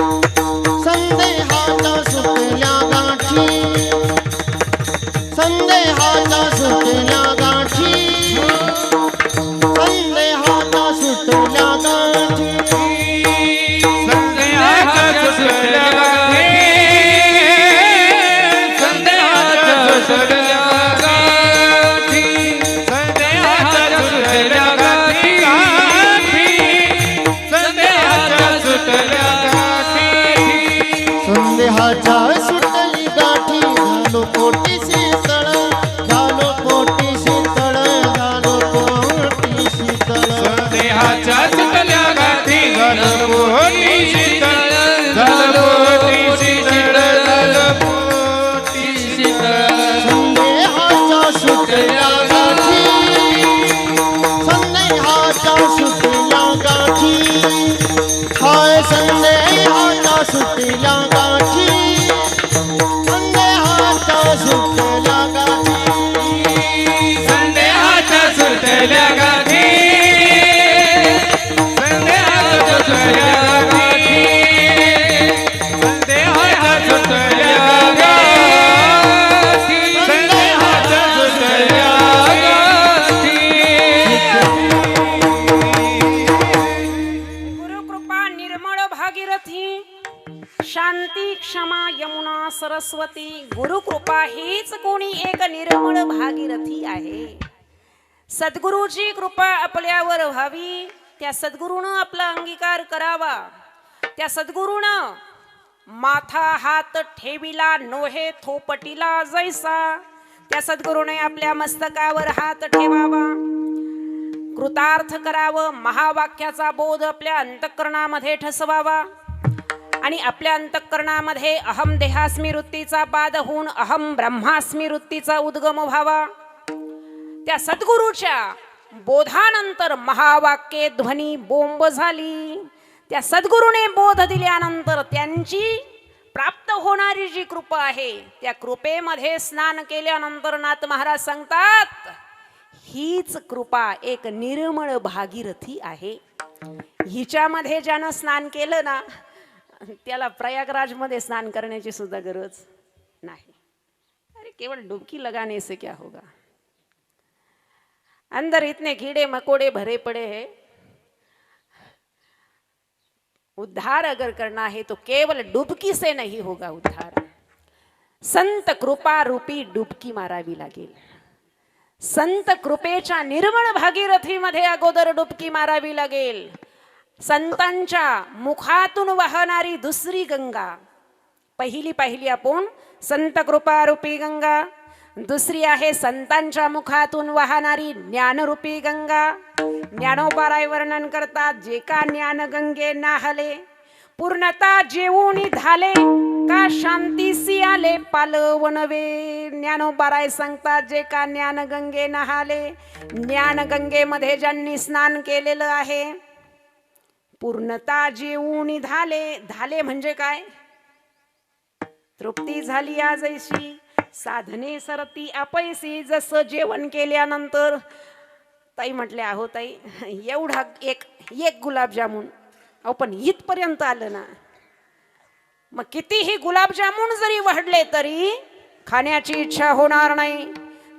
Boom, boom, boom. Shanam Saraswati Gurukrupa हीच कोणी एक निर्मळ भागीरथी आहे. सद्गुरूची कृपा आपल्यावर व्हावी. त्या सद्गुरूनं आपला अंगीकार करावा. त्या सद्गुरूनं माथा हात ठेविला नोहे थोपटीला जैसा. त्या सद्गुरूने आपल्या मस्तकावर हात ठेवावा. कृतार्थ करावं महावाक्याचा बोध आपल्या अंतःकरणामध्ये ठसवावा. आणि आपल्या अंतःकरणामध्ये अहम देहास्मी वृत्तीचा बाद होऊन अहम ब्रह्मास्मी वृत्तीचा उद्गम व्हावा. त्या सद्गुरूच्या बोधानंतर महावाक्ये ध्वनी बोंब झाली. त्या सद्गुरूने बोध दिल्यानंतर त्यांची प्राप्त होणारी जी कृपा आहे त्या कृपेमध्ये स्नान केल्यानंतर नाथ महाराज सांगतात हीच कृपा एक निर्मळ भागीरथी आहे. हिच्यामध्ये ज्यानं स्नान केलं ना त्याला प्रयागराजमध्ये स्नान करण्याची सुद्धा गरज नाही. अरे केवळ डुबकी लगाने से क्या होगा? अंदर इतने कीड़े मकोड़े भरे पड़े हैं। उद्धार अगर करना है तो केवल डुबकी से नहीं होगा उद्धार। संत कृपा रूपी डुबकी मारावी लागेल। संत कृपेच्या निर्मळ भागीरथीमध्ये अगोदर डुबकी मारावी लागेल। संतांच्या मुखातून वाहणारी दुसरी गंगा. पहिली पाहिली आपण संत कृपारूपी गंगा. दुसरी आहे संतांच्या मुखातून वाहणारी ज्ञानरूपी गंगा. ज्ञानोपाराय वर्णन करतात जे का ज्ञान गंगे नाहले? पूर्णता जेवून झाले का शांतीसी आले पालवणवे? ज्ञानोपाराय सांगतात जे का ज्ञान गंगे नहाले? ज्ञान गंगेमध्ये ज्यांनी स्नान केलेलं आहे पूर्णता जेवून झाले. झाले म्हणजे काय? तृप्ती झाली आजैशी साधने सरती अपैसी जसं जेवण केल्यानंतर ताई म्हटले आहो ताई एवढा एक एक गुलाबजामुन. अहो पण इथपर्यंत आलं ना. मग कितीही गुलाबजामुन जरी वाढले तरी खाण्याची इच्छा होणार नाही.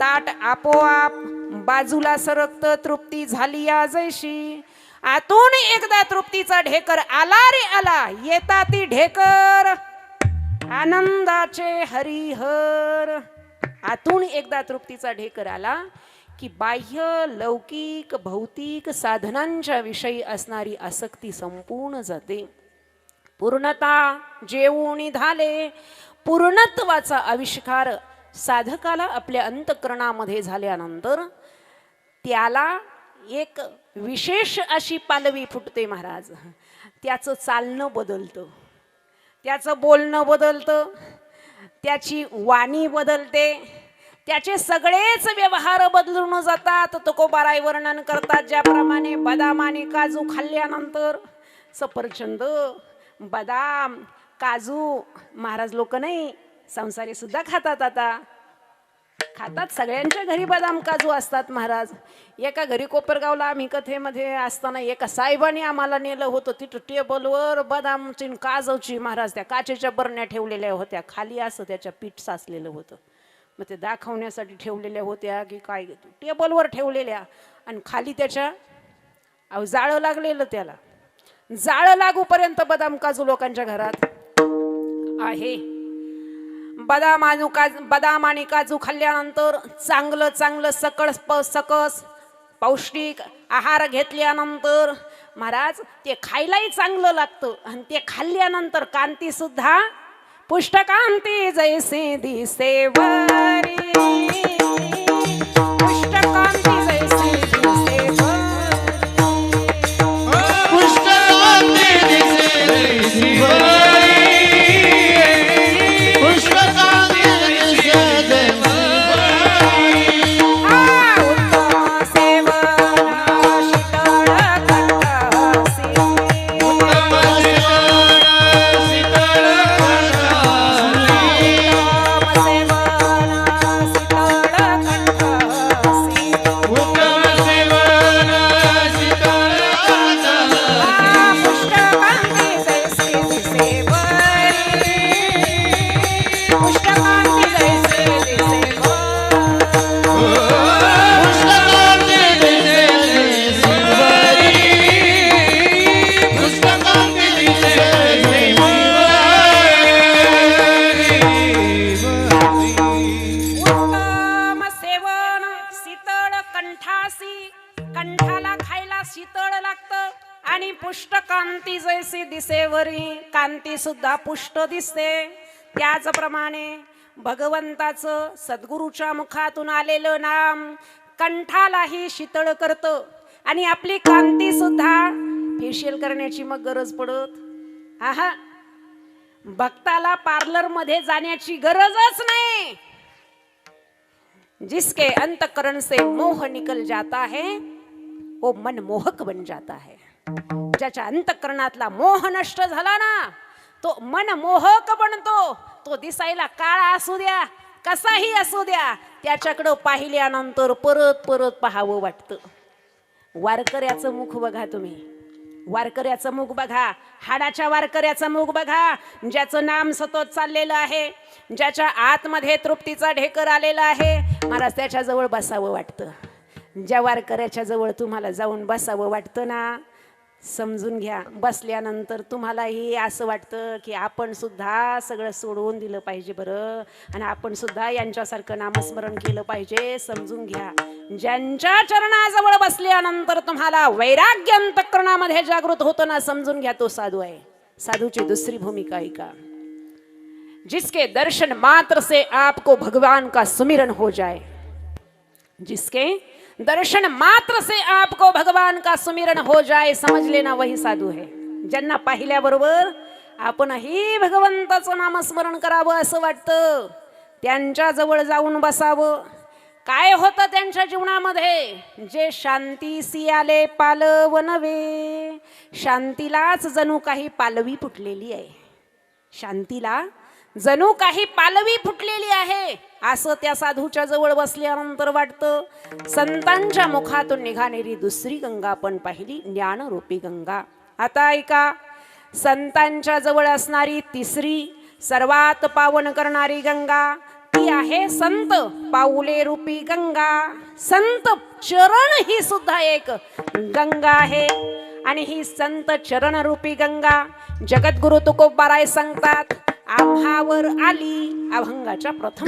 ताट आपोआप बाजूला सरकत. तृप्ती झाली आजैशी आतून एकदा तृप्तीचा ढेकर आला रे आला. येता ती ढेकर. आनंदाचे हरिहर. आतून एकदा तृप्तीचा ढेकर आला की बाह्य लौकिक भौतिक साधनांच्या विषयी असणारी आसक्ती संपूर्ण जाते. पूर्णता जेवून झाले पूर्णत्वाचा आविष्कार साधकाला आपल्या अंतकरणामध्ये झाल्यानंतर त्याला एक विशेष अशी पालवी फुटते महाराज. त्याचं चालणं बदलतं. त्याचं बोलणं बदलतं. त्याची वाणी बदलते. त्याचे सगळेच व्यवहार बदलून जातात. तुकोबाराय वर्णन करतात. ज्याप्रमाणे बदाम आणि काजू खाल्ल्यानंतर सफरचंद बदाम काजू महाराज लोक नाही संसारी सुद्धा खातात आता. खातात सगळ्यांच्या घरी बदाम काजू असतात महाराज. एका घरी कोपरगावला आम्ही कथेमध्ये असताना एका साहेबांनी आम्हाला नेलं होतं. तिथं टेबलवर बदामची आणि काजूची महाराज त्या काचेच्या बरण्या ठेवलेल्या होत्या. खाली असं त्याच्या पीठ साचलेलं होतं. मग ते दाखवण्यासाठी ठेवलेल्या होत्या की काय टेबलवर ठेवलेल्या. आणि खाली त्याच्या अहो जाळं लागलेलं त्याला. जाळं लागूपर्यंत बदाम काजू लोकांच्या घरात आहे. बदाम आजू काजू बदाम आणि काजू खाल्ल्यानंतर चांगलं चांगलं सकळ प सकस पौष्टिक आहार घेतल्यानंतर महाराज ते खायलाही चांगलं लागतं. आणि ते खाल्ल्यानंतर कांतीसुद्धा पुष्टकांती जैसे दिसे वरी. पुष्टकांती दिसेवरी कांती सुद्धा पुष्ट दिसते. त्याचप्रमाणे भगवंताचं सद्गुरूच्या मुखातून आलेलं नाम कंठालाही शीतळ करतं. आणि आपली कांती सुद्धा फेशियल करण्याची मग गरज पडत. आहा. भक्ताला पार्लरमध्ये जाण्याची गरजच नाही. जिसके अंतकरण से मोह निकल जाता है वो मनमोहक बन जाता है. ज्याच्या अंतकरणातला मोह नष्ट झाला ना तो मनमोहक बनतो. तो दिसायला काळा असू द्या कसाही असू द्या त्याच्याकडं पाहिल्यानंतर परत परत पाहावं वाटतं. वारकऱ्याचं मुख बघा तुम्ही. वारकऱ्याचं मुख बघा. हाडाच्या वारकऱ्याचं मुख बघा. ज्याचं नाम सतत चाललेलं आहे ज्याच्या आतमध्ये तृप्तीचा ढेकर आलेला आहे महाराज त्याच्याजवळ बसावं वाटतं. ज्या वारकऱ्याच्या जवळ तुम्हाला जाऊन बसावं वाटतं ना समजून घ्या. बसल्यानंतर तुम्हालाही असं वाटतं की आपण सुद्धा सगळं सोडवून दिलं पाहिजे बरं. आणि आपण सुद्धा यांच्यासारखं नामस्मरण केलं पाहिजे समजून घ्या. ज्यांच्या चरणाजवळ बसल्यानंतर तुम्हाला वैराग्य अंतकरणामध्ये जागृत होतो ना समजून घ्या तो साधू आहे. साधूची दुसरी भूमिका आहे का? जिसके दर्शन मात्र से आपको भगवान का सुमिरन हो जाए. जिसके दर्शन मात्र से आपको भगवान का सुमिरन हो जाए समझ लेना वही साधू है। ज्यांना पाहिल्याबरोबर आपणही भगवंताचं नामस्मरण करावं असं वाटतं त्यांच्याजवळ जाऊन बसावं. काय होतं त्यांच्या जीवनामध्ये? जे शांती आले पालव नवे शांतीलाच जणू काही पालवी फुटलेली आहे. शांतीला जणू काही पालवी फुटलेली आहे. असं त्या साधूच्या जवळ बसल्यानंतर वाटतं संतांच्या मुखातून निघालेली दुसरी गंगा आपण पाहिली ज्ञानरूपी गंगा. आता ऐका संतांच्या जवळ असणारी तिसरी सर्वात पावन करणारी गंगा ती आहे संत पाऊले रूपी गंगा. संत चरण ही सुद्धा एक गंगा आहे. आणि ही संत चरण रूपी गंगा जगद्गुरु तुकोबाराय सांगतात आम्हावर आली. अभंगाच्या प्रथम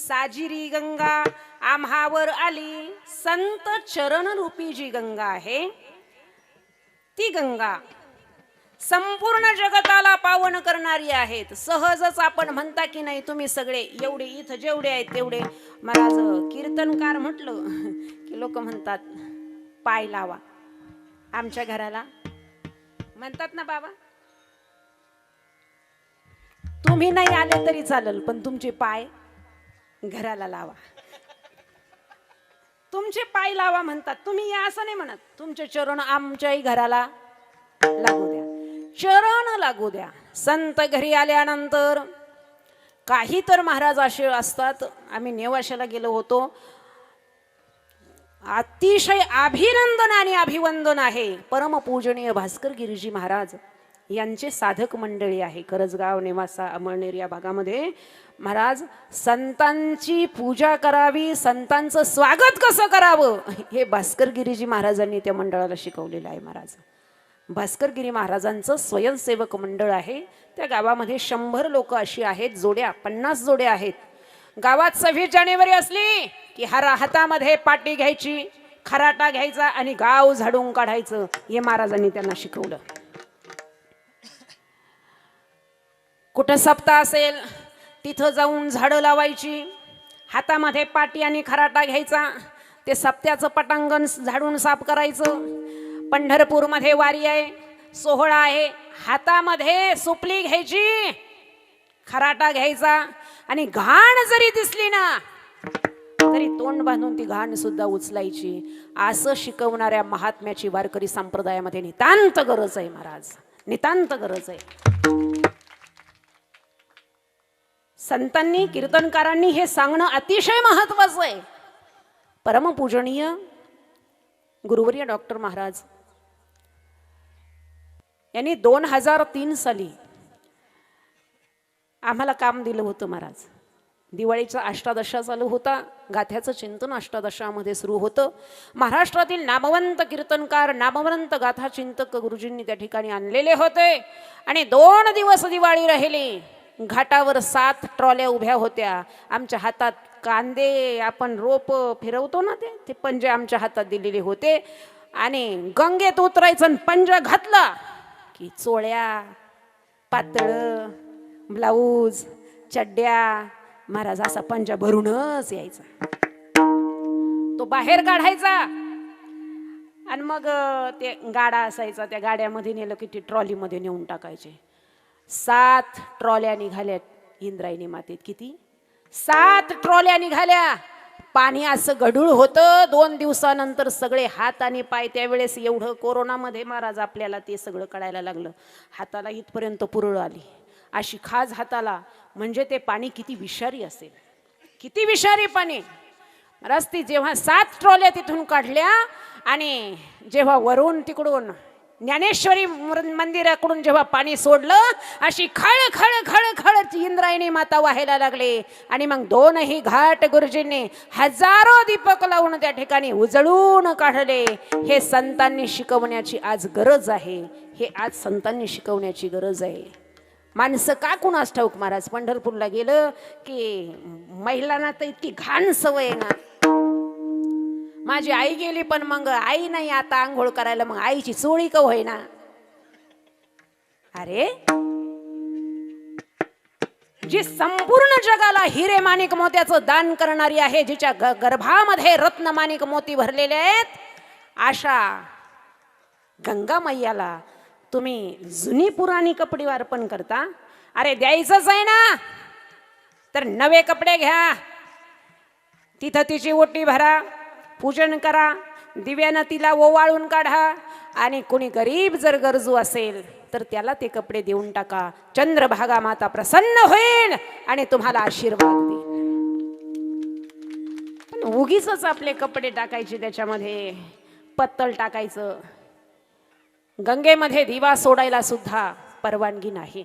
साजिरी गंगा आम्हावर आली संत चरण रूपी जी गंगा आहे ती गंगा संपूर्ण जगताला पावन करणारी आहेत. सहजच आपण म्हणता की नाही तुम्ही सगळे एवढे इथं जेवढे आहेत तेवढे. महाराज कीर्तनकार म्हटलं की लोक म्हणतात पाय लावा. आमच्या घराला. म्हणतात ना बाबा तुम्ही नाही आले तरी चालेल पण तुमचे पाय घराला लावा. तुमचे पाय लावा म्हणतात. तुम्ही या असं नाही म्हणत. तुमचे चरण आमच्याही घराला लागू द्या. चरण लागू द्या. संत घरी आल्यानंतर काही तर महाराज असे असतात. आम्ही नेवाशाला गेलो होतो. अतिशय अभिनंदन आणि अभिवंदन आहे. परमपूजनीय भास्कर गिरीजी महाराज. यांचे साधक मंडळी आहे. करजगाव नेवासा अमळनेर या भागामध्ये. महाराज संतांची पूजा करावी संतांचं स्वागत कसं करावं? हे भास्कर गिरीजी महाराजांनी त्या मंडळाला शिकवलेलं आहे महाराज. भास्करगिरी महाराजांचं स्वयंसेवक मंडळ आहे. त्या गावामध्ये शंभर लोक अशी आहेत जोड्या पन्नास जोड्या आहेत. गावात सव्वीस जानेवारी असली की हरा हातामध्ये पाटी घ्यायची खराटा घ्यायचा आणि गाव झाडून काढायचं हे महाराजांनी त्यांना शिकवलं. कुठं सप्ताह असेल तिथं जाऊन झाडं लावायची हातामध्ये पाटी आणि खराटा घ्यायचा ते सप्त्याचं पटांगण झाडून साफ करायचं. पंढरपूरमध्ये वारी आहे सोहळा आहे हातामध्ये सुपली घ्यायची खराटा घ्यायचा आणि घाण जरी दिसली ना तरी तोंड बांधून ती घाण सुद्धा उचलायची. असं शिकवणाऱ्या महात्म्याची वारकरी संप्रदायामध्ये नितांत गरज आहे महाराज नितांत गरज आहे. संतांनी कीर्तनकारांनी हे सांगणं अतिशय महत्वाचं आहे. परमपूजनीय गुरुवर्य डॉक्टर महाराज यांनी दोन हजार तीन साली आम्हाला काम दिलं होतं महाराज. दिवाळीचा अष्टादशा चालू होता गाथ्याचं चिंतन अष्टादशामध्ये सुरू होतं. महाराष्ट्रातील नामवंत कीर्तनकार नामवंत गाथा चिंतक गुरुजींनी त्या ठिकाणी आणलेले होते आणि दोन दिवस दिवाळी राहिली. घाटावर सात ट्रॉल्या उभ्या होत्या. आमच्या हातात कांदे आपण रोप फिरवतो ना ते ते पंजे आमच्या हातात दिलेले होते. आणि गंगेत उतरायचं आणि पंजा घातला की चोळ्या पातळ ब्लाऊज चड्ड्या महाराज असा पंजा भरूनच यायचा. तो बाहेर काढायचा. आणि मग ते गाडा असायचा त्या गाड्यामध्ये नेलं की ती ट्रॉलीमध्ये नेऊन टाकायचे. सात ट्रॉल्या निघाल्या इंद्रायणी मातेत. किती? सात ट्रॉल्या निघाल्या. पाणी असं गढूळ होतं. दोन दिवसानंतर सगळे हात आणि पाय त्यावेळेस एवढं कोरोनामध्ये महाराज आपल्याला ते सगळं कळायला लागलं. हाताला इथपर्यंत पुरळ आली. अशी खाज हाताला. म्हणजे ते पाणी किती विषारी असेल. किती विषारी पाणी. रस्ती जेव्हा सात ट्रॉल्या तिथून काढल्या आणि जेव्हा वरून तिकडून ज्ञानेश्वरी मंदिराकडून जेव्हा पाणी सोडलं अशी खळ खळ खळ खळ इंद्रायणी माता व्हायला लागले. आणि मग दोनही घाट गुरुजींनी हजारो दीपक लावून त्या ठिकाणी उजळून काढले. हे संतांनी शिकवण्याची आज गरज आहे. हे आज संतांनी शिकवण्याची गरज आहे. माणसं का कुणास ठाऊक महाराज? पंढरपूरला गेलं की महिलांना तर इतकी घाण सवय आहे ना. माझी आई गेली पण मग आई नाही आता आंघोळ करायला मग आईची चोळी का होईना? अरे? जी संपूर्ण जगाला हिरे माणिक मोत्याचं दान करणारी आहे जिच्या ग- गर्भामध्ये रत्न माणिक मोती भरलेले आहेत अशा गंगा मैयाला तुम्ही जुनी पुराणी कपडे अर्पण करता? अरे द्यायचंच आहे ना! तर नवे कपडे घ्या. तिथं तिची ओटी भरा. पूजन करा दिव्यानं तिला ओवाळून काढा आणि कुणी गरीब जर गरजू असेल तर त्याला ते कपडे देऊन टाका. चंद्रभागा माता प्रसन्न होईल आणि तुम्हाला आशीर्वाद देईल. पण उगीच आपले कपडे टाकायचे त्याच्यामध्ये पत्तल टाकायचं. गंगेमध्ये दिवा सोडायला सुद्धा परवानगी नाही.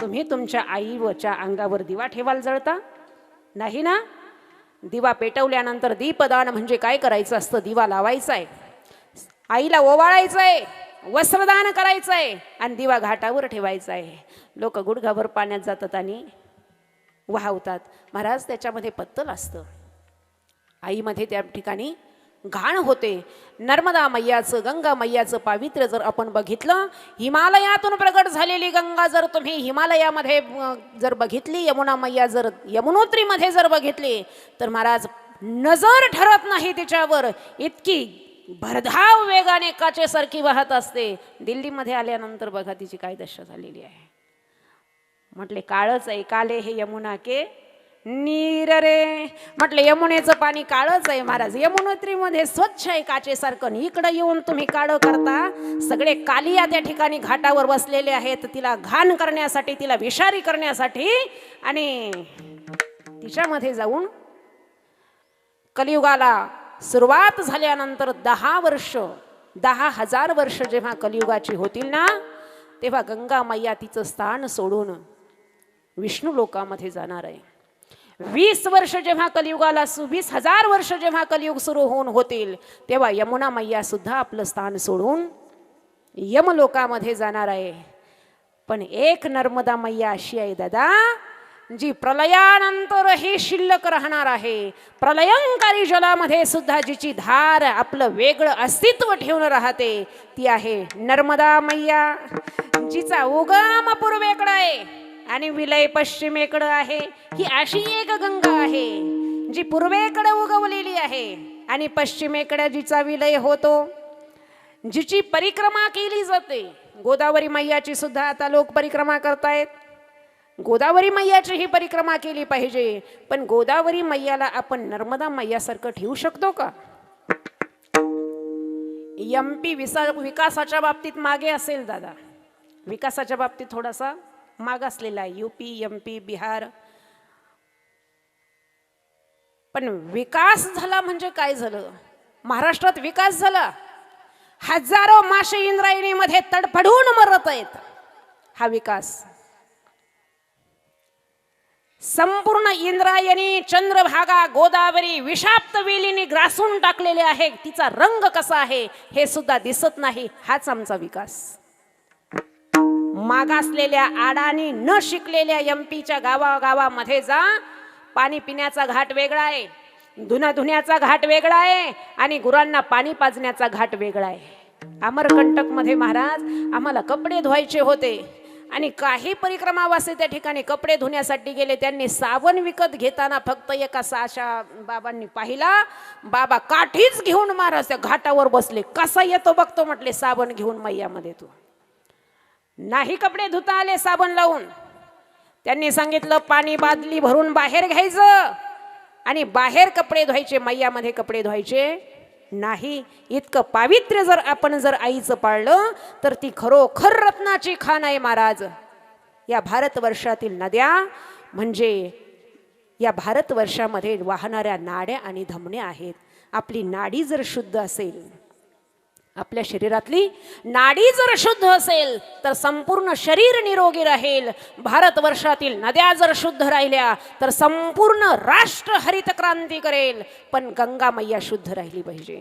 तुम्ही तुमच्या आईवच्या अंगावर दिवा ठेवाल जळता? नाही ना? दिवा पेटवल्यानंतर दीपदान म्हणजे काय करायचं असतं? दिवा लावायचा आहे आईला ओवाळायचं आहे वस्त्रदान करायचं आहे आणि दिवा घाटावर ठेवायचा आहे लोक गुडघाभर पाण्यात जातात आणि वाहवतात. महाराज त्याच्यामध्ये पत्तल असतं. आईमध्ये त्या ठिकाणी घाण होते. नर्मदा मैयाचं गंगा मैयाचं पावित्र्य जर आपण बघितलं हिमालयातून प्रगट झालेली गंगा जर तुम्ही हिमालयामध्ये जर बघितली यमुना मैया जर यमुनोत्रीमध्ये जर बघितली तर महाराज नजर ठरत नाही तिच्यावर. इतकी भरधाव वेगाने काचेसारखी वाहत असते. दिल्लीमध्ये आल्यानंतर बघा तिची काय दशा झालेली आहे. म्हटले काळच आहे काले हे यमुना के नीर रे. म्हटलं यमुनेचं पाणी काळच आहे महाराज. यमुनोत्रीमध्ये स्वच्छ आहे काचेसारखं आणि इकडं येऊन तुम्ही काळं करता. सगळे कालिया त्या ठिकाणी घाटावर बसलेले आहेत. तिला घाण करण्यासाठी तिला विषारी करण्यासाठी आणि तिच्यामध्ये जाऊन कलियुगाला सुरुवात झाल्यानंतर दहा वर्ष दहा हजार वर्ष जेव्हा कलियुगाची होतील ना तेव्हा गंगा मैया तिचं स्थान सोडून विष्णू लोकामध्ये जाणार आहे. वीस वर्ष जेव्हा कलियुगाला सु वीस हजार वर्ष जेव्हा कलियुग सुरू होऊन होतील तेव्हा यमुना मैया सुद्धा आपलं स्थान सोडून यमलोकामध्ये जाणार आहे. पण एक नर्मदा मैया अशी आहे दादा जी प्रलयानंतरही शिल्लक राहणार आहे. प्रलयंकारी जलामध्ये सुद्धा जिची धार आपलं वेगळं अस्तित्व ठेवून राहते ती आहे नर्मदा मैया जिचा उगम पूर्वेकडा आहे. आणि विलय पश्चिमेकडं आहे ही अशी एक गंगा आहे जी पूर्वेकडे उगवलेली आहे. आणि पश्चिमेकडे जिचा विलय होतो जिची परिक्रमा केली जाते. गोदावरी मैयाची सुद्धा आता लोक परिक्रमा करतायत. गोदावरी मैयाची ही परिक्रमा केली पाहिजे पण गोदावरी मैयाला आपण नर्मदा मैयासारखं ठेवू शकतो का? एम पी विसा विकासाच्या बाबतीत मागे असेल दादा. विकासाच्या बाबतीत थोडासा मागासलेला आहे U P M P Bihar. पण विकास झाला म्हणजे काय झालं? महाराष्ट्रात विकास झाला. हजारो मासे इंद्रायणीमध्ये तडफडून मरत आहेत. हा विकास. संपूर्ण इंद्रायणी चंद्रभागा गोदावरी विषाप्त वेलीने ग्रासून टाकलेले आहे. तिचा रंग कसा आहे हे सुद्धा दिसत नाही. हाच आमचा विकास. मागासलेल्या आडानी न शिकलेल्या एम पीच्या गावागावामध्ये जा. पाणी पिण्याचा घाट वेगळा आहे. धुण्या धुण्याचा घाट वेगळा आहे आणि गुरांना पाणी पाजण्याचा घाट वेगळा आहे. अमरकंटकमध्ये महाराज आम्हाला कपडे धुवायचे होते आणि काही परिक्रमावासी त्या ठिकाणी कपडे धुण्यासाठी गेले. त्यांनी साबण विकत घेताना फक्त एका साशा बाबांनी पाहिला. बाबा काठीच घेऊन महाराज त्या घाटावर बसले. कसा येतो बघतो म्हटले साबण घेऊन मैयामध्ये तू. नाही कपडे धुता आले साबण लावून. त्यांनी सांगितलं पाणी बादली भरून बाहेर घ्यायचं आणि बाहेर कपडे धुवायचे मैयामध्ये कपडे धुवायचे नाही. इतकं पावित्र्य जर आपण जर आईचं पाळलं तर ती खरोखर रत्नाची खान आहे महाराज. या भारतवर्षातील नद्या म्हणजे या भारतवर्षामध्ये वाहणाऱ्या नाड्या आणि धमण्या आहेत. आपली नाडी जर शुद्ध असेल आपल्या शरीरातली नाडी जर शुद्ध असेल तर संपूर्ण शरीर निरोगी राहील. भारतवर्षातील नद्या जर शुद्ध राहिल्या तर संपूर्ण राष्ट्र हरित क्रांती करेल. पण गंगा मैया शुद्ध राहिली पाहिजे.